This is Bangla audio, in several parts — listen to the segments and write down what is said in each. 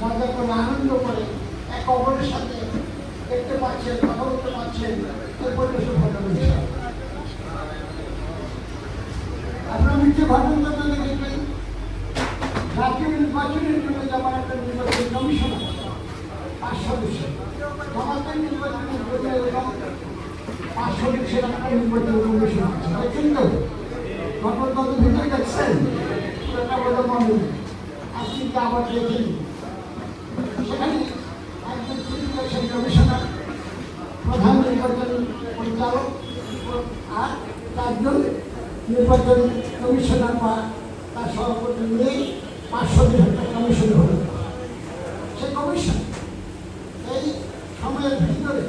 মজা করে আনন্দ করে, এক অপরের সাথে দেখতে পাচ্ছেন, কথা বলতে পারছেন আপনার নিচে ঘটনা তো দেখবেন জাতীয় নির্বাচনের জন্য যেমন একটা নির্বাচন কমিশন আছে, পাঁচ সদস্য। জামাতের নির্বাচনের জন্য পাঁচ সদস্যের একটা নির্বাচন কমিশন আছে। দেখছেন আপনি কি আবার দেখেন সেখানে একজন চিফ ইলেকশন কমিশনার প্রধান নির্বাচন পরিচালক আর চারজন নির্বাচন কমিশনার বা তার সভাপতি নিয়ে পাঁচশো দিন একটা কমিশন হল সে কমিশন এই সময়ের ভিতরে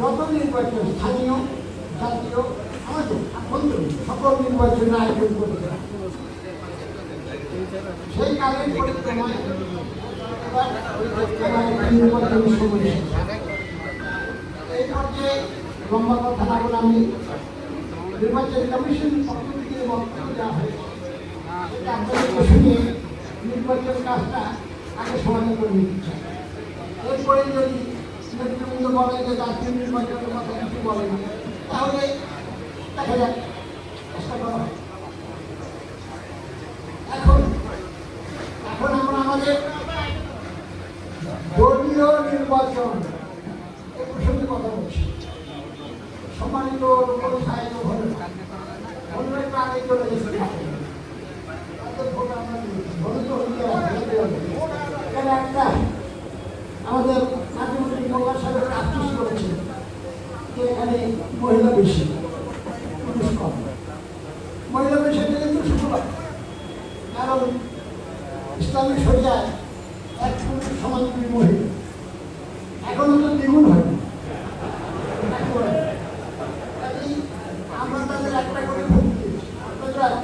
যত নির্বাচন স্থানীয় জাতীয় আমাদের আভ্যন্তরীণ সকল নির্বাচন আয়োজন হয়। সেই কালের পরিক্রমায়। এই পর্যায়ে কথা না বলে আমি নির্বাচন কাজটা আগে সমাধান করে নিতে চাই এরপরে যদি নেতৃবৃন্দ বলে যে জাতীয় নির্বাচনের কথা কিছু বলে না তাহলে দেখা যাক চেষ্টা করা হবে। এখন এখন আমরা আমাদের দলীয় নির্বাচন। প্রসঙ্গে কথা বলছি। সম্মানিত আমাদের করেছে। মহিলা বেশি, পুরুষ কম। মহিলা বেশি কারণ ইসলামিক সজ্জায় এক পুরুষ সমান দুই মহিলা এখনও তো দ্বিগুণ হয়নি একেবারে। কাজেই আমরা তাদের একটা করে ভোট দিয়েছি আপনাদের একটাই ভোট দিয়েছি যদি দুই মহিলা মিলে একটা ভোট দিতেন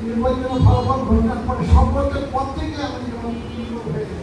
নির্বাচনের ফলাফল ঘোষণার পরে সর্বোচ্চ পদ থেকে আমাদের